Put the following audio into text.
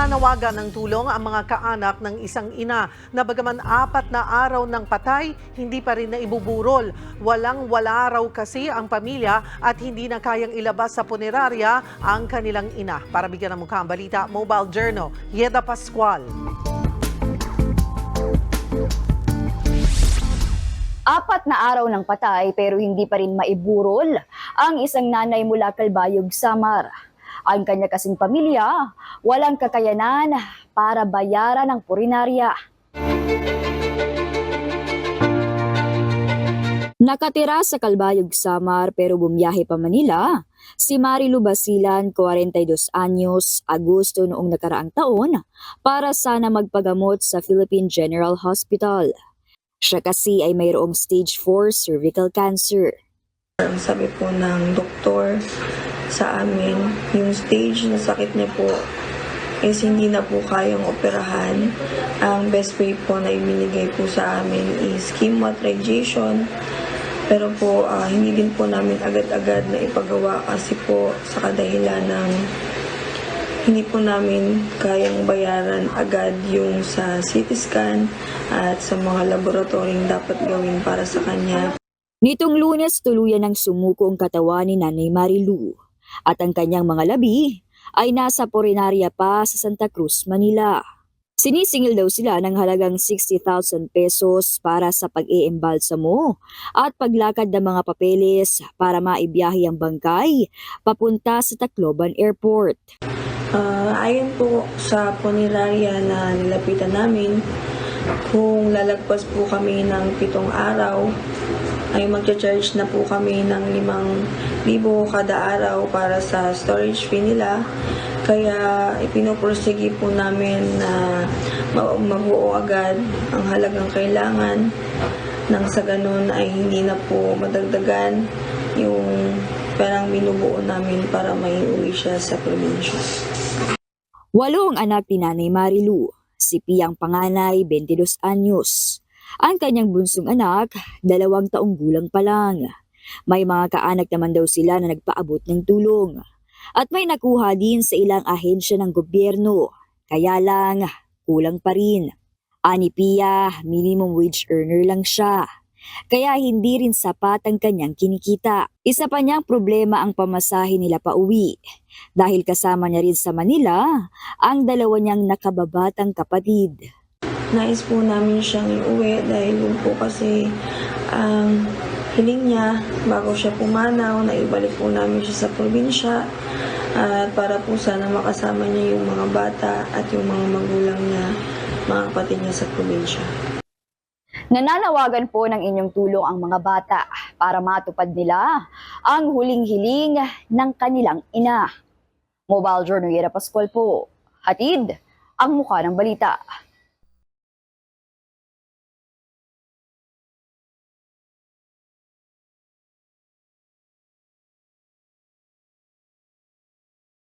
Nananawagan ng tulong ang mga kaanak ng isang ina na bagaman apat na araw ng patay, hindi pa rin naibuburol. Walang-wala raw kasi ang pamilya at hindi na kayang ilabas sa punerarya ang kanilang ina. Para bigyan ng mukha ang balita, Mobile Journal, Yeda Pascual. Apat na araw ng patay pero hindi pa rin maiburol ang isang nanay mula Kalbayog, Samar. Ang kanya kasing pamilya, walang kakayanan para bayaran ang purinarya. Nakatira sa Kalbayog, Samar pero bumiyahe pa Manila, si Marilu Basilan, 42 anyos, Agosto noong nakaraang taon, para sana magpagamot sa Philippine General Hospital. Siya kasi ay mayroong stage 4 cervical cancer. Sabi po ng doktor sa amin, yung stage na sakit niya po is hindi na po kayang operahan. Ang best way po na ibinigay po sa amin is chemo at radiation. Pero po, ah, hindi din po namin agad-agad na ipagawa kasi po sa kadahilan ng hindi po namin kayang bayaran agad yung sa CT scan at sa mga laboratoryong dapat gawin para sa kanya. Nitong lunes tuluyan ng sumuko ang katawan ni Nanay Marilu at ang kanyang mga labi ay nasa Porinarya pa sa Santa Cruz, Manila. Sinisingil daw sila ng halagang 60,000 pesos para sa pag-iimbalsamo at paglakad ng mga papeles para maibiyahe ang bangkay papunta sa Tacloban Airport. Ah, ayon po sa punerarya na nilapitan namin, kung lalagpas po kami ng pitong araw, ay magcha-charge na po kami ng limang libo kada araw para sa storage fee nila. Kaya ipinoprorsige po namin na ma- mabuo agad ang halagang kailangan nang sa ganun ay hindi na po madagdagan yung perang binubuo namin para may uwi siya sa probinsya. Walo ang anak ni Nanay Marilu, si Piyang Panganay, 22 anyos. Ang kanyang bunsong anak, dalawang taong gulang pa lang. May mga kaanak naman daw sila na nagpaabot ng tulong. At may nakuha din sa ilang ahensya ng gobyerno. Kaya lang, kulang pa rin. Ani Pia, minimum wage earner lang siya. Kaya hindi rin sapat ang kanyang kinikita. Isa pa niyang problema ang pamasahe nila pa uwi. Dahil kasama niya rin sa Manila ang dalawa niyang nakababatang kapatid. Nais po namin siyang iuwi dahil yun po kasi ang hiling niya bago siya pumanaw na ibalik po namin siya sa probinsya at para po sana makasama niya yung mga bata at yung mga magulang niya, mga kapatid niya sa probinsya. Nananawagan po ng inyong tulong ang mga bata para matupad nila ang huling hiling ng kanilang ina. Mobile Journal Yera Pascual po. Hatid ang mukha ng balita.